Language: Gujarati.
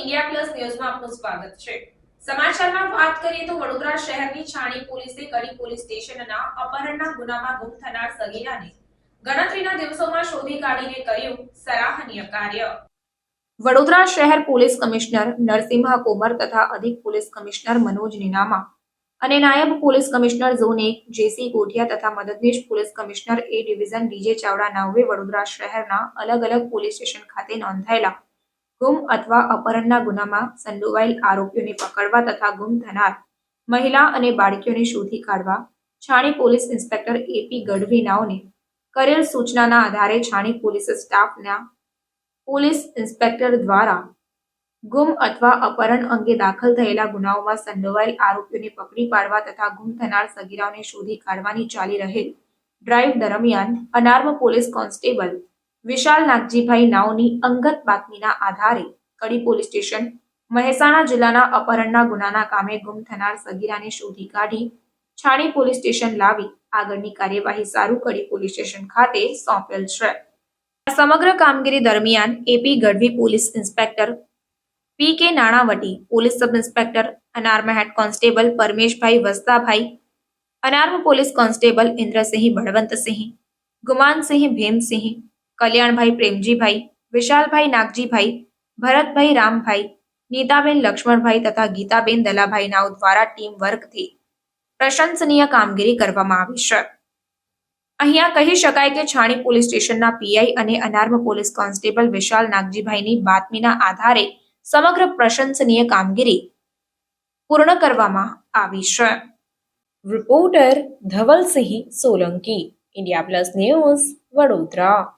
ઇન્ડિયા પ્લસ ન્યૂઝમાં આપનું સ્વાગત છે. સમાચારમાં વાત કરીએ તો વડોદરા શહેરની છાણી પોલીસે કડી પોલીસ સ્ટેશનના અપહરણના ગુનામાં ગુમ થનાર સગીરાને ગણતરીના દિવસોમાં શોધી કાઢીને કર્યું સરાહનીય કાર્ય. વડોદરા શહેર પોલીસ કમિશનર નરસિંહ કોમર તથા અધિક પોલીસ કમિશનર મનોજ નીનામા અને નાયબ પોલીસ કમિશનર ઝોન એક જેસી ગોઠિયા તથા મદદનીશ police commissioner A division DJ Chavda નાઓએ Vadodara શહેરના અલગ અલગ પોલીસ સ્ટેશન ખાતે નોંધાયેલા ગુમ અથવા અપહરણના ગુનામાં સંડોવાયેલ આરોપીઓને પકડવા તથા ગુમ થનાર મહિલા અને બાળકીઓને શોધી કાઢવા Chhani police inspector A P Gadhvi નાઓને કરેલ સૂચનાના આધારે છાણી પોલીસ સ્ટાફના પોલીસ ઇન્સ્પેક્ટર દ્વારા ગુમ અથવા અપહરણ અંગે દાખલ થયેલા ગુનાઓમાં સંડોવાયેલ આરોપીઓને પકડી પાડવા તથા ગુમ થનાર સગીરાઓને શોધી કાઢવાની ચાલી રહેલ ડ્રાઇવ દરમિયાન અનાર્મ પોલીસ કોન્સ્ટેબલ વિશાલ નાગજીભાઈ નાઓની અંગત બાતમીના આધારે કડી પોલીસ સ્ટેશન, મહેસાણા જિલ્લાના અપહરણના ગુનાના કામે ગુમ થનાર સગીરાને શોધી કાઢી, છાણી પોલીસ સ્ટેશન લાવી આગળની કાર્યવાહી સારું કડી પોલીસ સ્ટેશન ખાતે સોંપેલ છે. આ સમગ્ર કામગીરી દરમિયાન A P Gadhvi police inspector, P K Nanavati police sub inspector, unarm head constable Parmeshbhai Vastabhai, unarm police constable Indrasinh Balvantsinh, Gumansinh Bhimsinh Kalyanbhai Premjibhai, Vishalbhai Nagjibhai, Bharatbhai Rambhai, Nitaben Laxmanbhai તથા ગીતાબેન દલાભાઈ નાઓ દ્વારા ટીમ વર્કથી પ્રશંસનીય કામગીરી કરવામાં આવી છે. અહીંયા કહી શકાય કે છાણી પોલીસ સ્ટેશનના પીઆઈ અને અનાર્મ પોલીસ કોન્સ્ટેબલ વિશાલ નાગજીભાઈની બાતમીના આધારે સમગ્ર પ્રશંસનીય કામગીરી પૂર્ણ કરવામાં આવી છે. Reporter Dhavalsinh Solanki, India plus news Vadodara.